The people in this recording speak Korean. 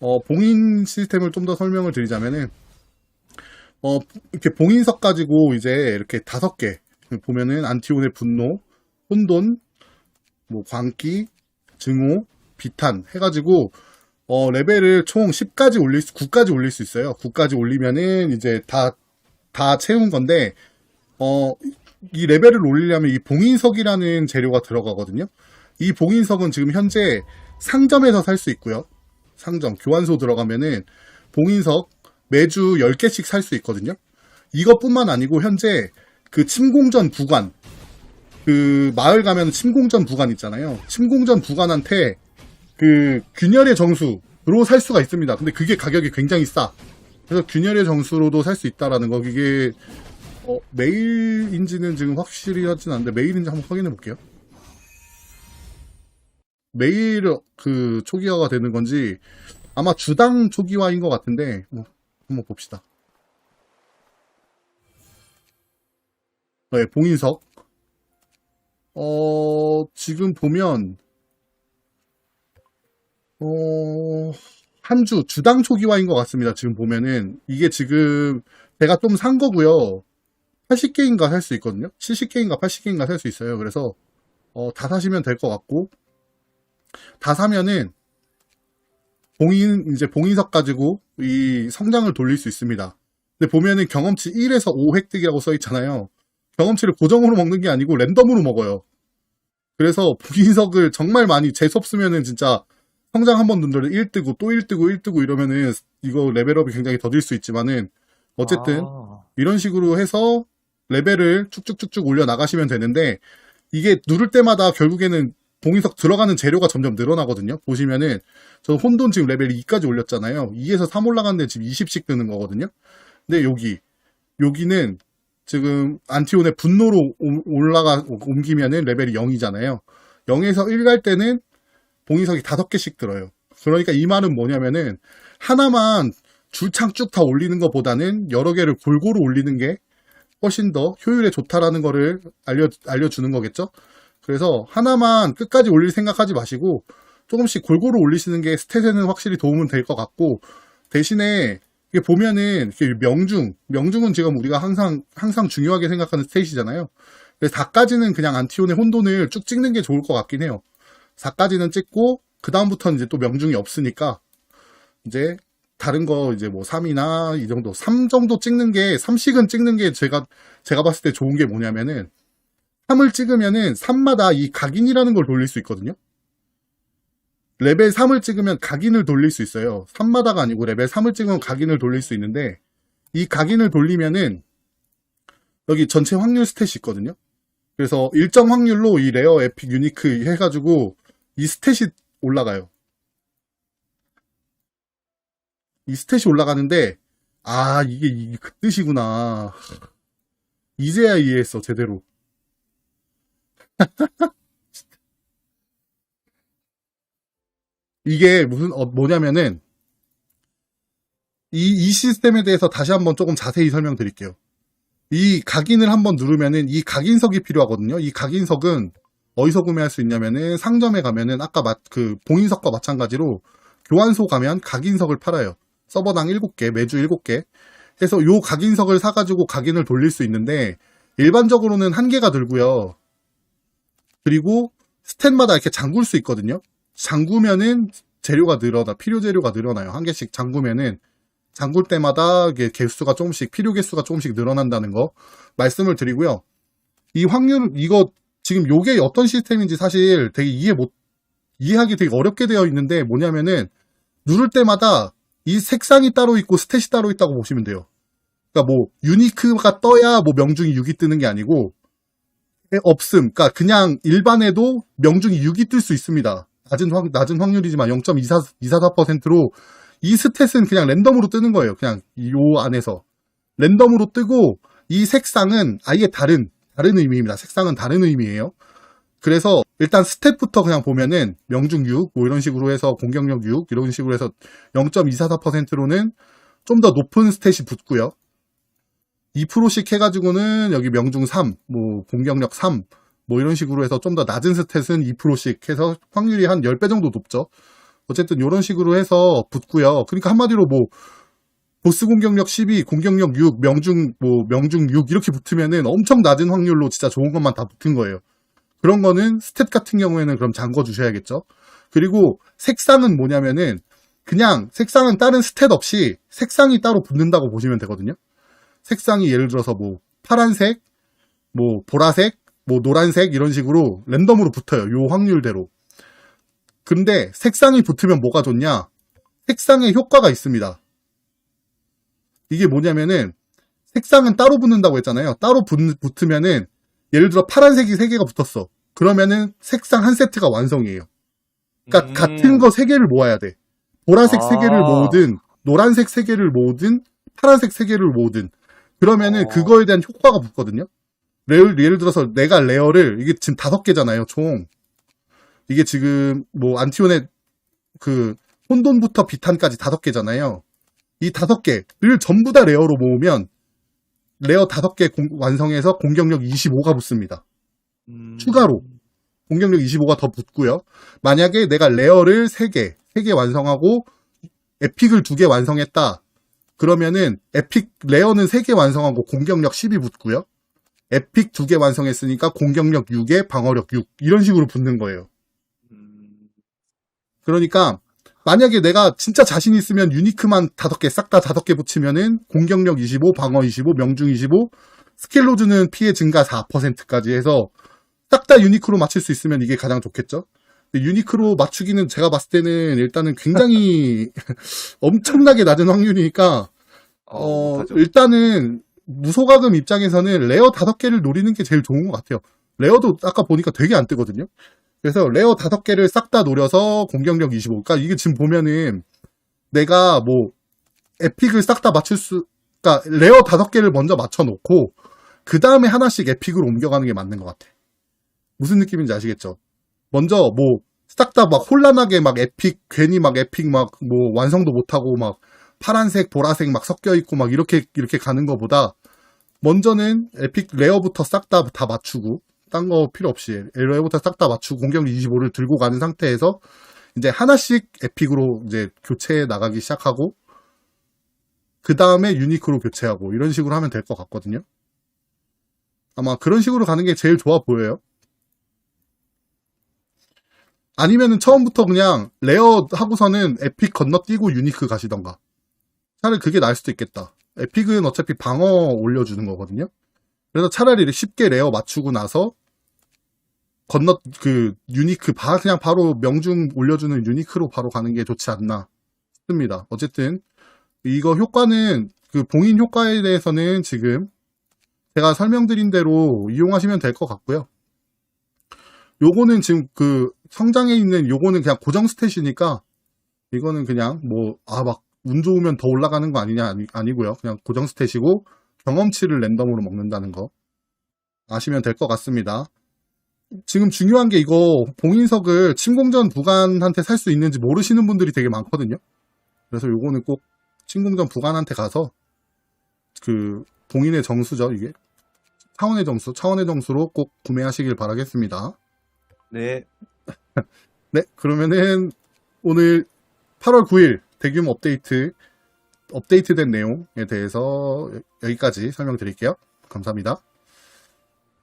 어, 봉인 시스템을 좀 더 설명을 드리자면은, 어, 이렇게 봉인석 가지고 이제 이렇게 다섯 개, 보면은 안티온의 분노, 혼돈, 뭐, 광기, 증오, 비탄 해가지고, 어, 레벨을 총 10까지 올릴 수, 9까지 올릴 수 있어요. 9까지 올리면은 이제 다, 다 채운 건데, 어, 이 레벨을 올리려면 이 봉인석이라는 재료가 들어가거든요. 이 봉인석은 지금 현재 상점에서 살 수 있고요. 상점, 교환소 들어가면은 봉인석 매주 10개씩 살 수 있거든요. 이것뿐만 아니고 현재 그 침공전 부관, 그 마을 가면 침공전 부관 있잖아요. 침공전 부관한테 그 균열의 정수로 살 수가 있습니다. 근데 그게 가격이 굉장히 싸. 그래서 균열의 정수로도 살 수 있다라는 거. 이게 어, 메일인지는 지금 확실히 하진 않는데 메일인지 한번 확인해 볼게요. 메일 그 초기화가 되는 건지 아마 주당 초기화인 것 같은데 뭐, 한번 봅시다. 네, 봉인석. 어, 지금 보면 어, 한 주, 주당 초기화인 것 같습니다. 지금 보면은. 이게 지금, 제가 좀 산 거고요. 80개인가 살 수 있거든요. 70개인가 80개인가 살 수 있어요. 그래서, 어, 다 사시면 될 것 같고, 다 사면은, 봉인, 이제 봉인석 가지고 이 성장을 돌릴 수 있습니다. 근데 보면은 경험치 1에서 5 획득이라고 써 있잖아요. 경험치를 고정으로 먹는 게 아니고 랜덤으로 먹어요. 그래서 봉인석을 정말 많이 재수 없으면은 진짜 성장 한 번 눈들어 1 뜨고 또 1 뜨고 1 뜨고 이러면은 이거 레벨업이 굉장히 더딜 수 있지만은 어쨌든 아, 이런 식으로 해서 레벨을 쭉쭉쭉쭉 올려 나가시면 되는데 이게 누를 때마다 결국에는 봉인석 들어가는 재료가 점점 늘어나거든요. 보시면은 저 혼돈 지금 레벨 2까지 올렸잖아요. 2에서 3 올라갔는데 지금 20씩 뜨는 거거든요. 근데 여기 여기는 지금 안티온의 분노로 오- 올라가 옮기면은 레벨이 0이잖아요. 0에서 1 갈 때는 봉인석이 다섯 개씩 들어요. 그러니까 이 말은 뭐냐면은 하나만 줄창 쭉 다 올리는 것보다는 여러 개를 골고루 올리는 게 훨씬 더 효율에 좋다라는 거를 알려 알려주는 거겠죠. 그래서 하나만 끝까지 올릴 생각하지 마시고 조금씩 골고루 올리시는 게 스탯에는 확실히 도움은 될 것 같고 대신에 이게 보면은 명중 명중은 지금 우리가 항상 항상 중요하게 생각하는 스탯이잖아요. 그래서 4까지는 그냥 안티온의 혼돈을 쭉 찍는 게 좋을 것 같긴 해요. 4까지는 찍고 그 다음부터는 이제 또 명중이 없으니까 이제 다른 거 이제 뭐 3이나 이 정도 3 정도 찍는 게 3씩은 찍는 게 제가 제가 봤을 때 좋은 게 뭐냐면은 3을 찍으면은 3마다 이 각인이라는 걸 돌릴 수 있거든요. 레벨 3을 찍으면 각인을 돌릴 수 있어요. 3마다가 아니고 레벨 3을 찍으면 각인을 돌릴 수 있는데 이 각인을 돌리면은 여기 전체 확률 스탯이 있거든요. 그래서 일정 확률로 이 레어 에픽 유니크 해가지고 이 스탯이 올라가요. 이 스탯이 올라가는데 아 이게 그 뜻이구나. 이제야 이해했어 제대로. 이게 무슨 어, 뭐냐면은 이, 이 시스템에 대해서 다시 한번 조금 자세히 설명드릴게요. 이 각인을 한번 누르면은 이 각인석이 필요하거든요. 이 각인석은 어디서 구매할 수 있냐면은 상점에 가면은 아까 마- 그 봉인석과 마찬가지로 교환소 가면 각인석을 팔아요. 서버당 7개, 매주 7개. 해서 요 각인석을 사가지고 각인을 돌릴 수 있는데 일반적으로는 한 개가 들고요. 그리고 스탯마다 이렇게 잠글 수 있거든요. 잠그면은 재료가 늘어나, 필요 재료가 늘어나요. 한 개씩 잠그면은 잠글 때마다 개수가 조금씩, 필요 개수가 조금씩 늘어난다는 거 말씀을 드리고요. 이 확률, 이거 지금 요게 어떤 시스템인지 사실 되게 이해 못, 이해하기 되게 어렵게 되어 있는데 뭐냐면은 누를 때마다 이 색상이 따로 있고 스탯이 따로 있다고 보시면 돼요. 그러니까 뭐 유니크가 떠야 뭐 명중이 6이 뜨는 게 아니고 없음. 그러니까 그냥 일반에도 명중이 6이 뜰 수 있습니다. 낮은 확, 낮은 확률이지만 0.244%로 이 스탯은 그냥 랜덤으로 뜨는 거예요. 그냥 요 안에서 랜덤으로 뜨고 이 색상은 아예 다른 다른 의미입니다. 색상은 다른 의미예요. 그래서 일단 스탯부터 그냥 보면은 명중 6, 뭐 이런 식으로 해서 공격력 6 이런 식으로 해서 0.244%로는 좀 더 높은 스탯이 붙고요. 2%씩 해가지고는 여기 명중 3, 뭐 공격력 3, 뭐 이런 식으로 해서 좀 더 낮은 스탯은 2%씩 해서 확률이 한 10배 정도 높죠. 어쨌든 이런 식으로 해서 붙고요. 그러니까 한마디로 뭐 보스 공격력 12, 공격력 6, 명중 뭐 명중 6 이렇게 붙으면은 엄청 낮은 확률로 진짜 좋은 것만 다 붙은 거예요. 그런 거는 스탯 같은 경우에는 그럼 잠궈 주셔야겠죠. 그리고 색상은 뭐냐면은 그냥 색상은 다른 스탯 없이 색상이 따로 붙는다고 보시면 되거든요. 색상이 예를 들어서 뭐 파란색, 뭐 보라색, 뭐 노란색 이런 식으로 랜덤으로 붙어요. 요 확률대로. 근데 색상이 붙으면 뭐가 좋냐? 색상에 효과가 있습니다. 이게 뭐냐면은 색상은 따로 붙는다고 했잖아요. 따로 붙, 붙으면은 예를 들어 파란색이 3개가 붙었어. 그러면은 색상 한 세트가 완성이에요. 그러니까 음. 같은 거 3개를 모아야 돼. 보라색 아. 3개를 모으든 노란색 3개를 모으든 파란색 3개를 모으든 그러면은 어. 그거에 대한 효과가 붙거든요. 예를, 예를 들어서 내가 레어를 이게 지금 다섯 개잖아요, 총. 이게 지금 뭐 안티온의 그 혼돈부터 비탄까지 다섯 개잖아요. 이 다섯 개를 전부 다 레어로 모으면 레어 다섯 개 공- 완성해서 공격력 25가 붙습니다. 음. 추가로. 공격력 25가 더 붙고요. 만약에 내가 레어를 3개, 3개 완성하고 에픽을 2개 완성했다. 그러면은 에픽 레어는 3개 완성하고 공격력 10이 붙고요. 에픽 2개 완성했으니까 공격력 6에 방어력 6 이런 식으로 붙는 거예요. 음. 그러니까 만약에 내가 진짜 자신 있으면 유니크만 5개 싹 다 5개 붙이면은 공격력 25, 방어 25, 명중 25, 스킬로즈는 피해 증가 4%까지 해서 싹다 유니크로 맞출 수 있으면 이게 가장 좋겠죠? 유니크로 맞추기는 제가 봤을 때는 일단은 굉장히 엄청나게 낮은 확률이니까 어, 어. 일단은 무소가금 입장에서는 레어 다섯 개를 노리는 게 제일 좋은 것 같아요. 레어도 아까 보니까 되게 안 뜨거든요. 그래서 레어 다섯 개를 싹 다 노려서 공격력 25. 그러니까 이게 지금 보면은 내가 뭐 에픽을 싹 다 맞출 수, 그러니까 레어 다섯 개를 먼저 맞춰놓고 그 다음에 하나씩 에픽으로 옮겨가는 게 맞는 것 같아. 무슨 느낌인지 아시겠죠? 먼저 뭐 싹 다 막 혼란하게 막 에픽 괜히 막 에픽 막 뭐 완성도 못하고 막 파란색, 보라색 막 섞여 있고 막 이렇게 이렇게 가는 것보다 먼저는 에픽 레어부터 싹 다 다 맞추고 딴 거 필요 없이 레어부터 싹 다 맞추고 공격력 25를 들고 가는 상태에서 이제 하나씩 에픽으로 이제 교체해 나가기 시작하고 그 다음에 유니크로 교체하고 이런 식으로 하면 될 것 같거든요. 아마 그런 식으로 가는 게 제일 좋아 보여요. 아니면은 처음부터 그냥 레어 하고서는 에픽 건너뛰고 유니크 가시던가. 차라리 그게 나을 수도 있겠다. 에픽은 어차피 방어 올려주는 거거든요. 그래서 차라리 쉽게 레어 맞추고 나서 건너 그 유니크 바 그냥 바로 명중 올려주는 유니크로 바로 가는 게 좋지 않나 싶습니다. 어쨌든 이거 효과는 그 봉인 효과에 대해서는 지금 제가 설명드린 대로 이용하시면 될 것 같고요. 요거는 지금 그 성장에 있는 요거는 그냥 고정 스탯이니까 이거는 그냥 뭐 아 막 운 좋으면 더 올라가는 거 아니냐 아니, 아니고요. 그냥 고정 스탯이고 경험치를 랜덤으로 먹는다는 거 아시면 될 것 같습니다. 지금 중요한 게 이거 봉인석을 침공전 부관한테 살 수 있는지 모르시는 분들이 되게 많거든요. 그래서 요거는 꼭 침공전 부관한테 가서 그 봉인의 정수죠 이게 차원의 정수 차원의 정수로 꼭 구매하시길 바라겠습니다. 네. 네, 그러면은 오늘 8월 9일 대규모 업데이트, 업데이트된 내용에 대해서 여기까지 설명드릴게요. 감사합니다.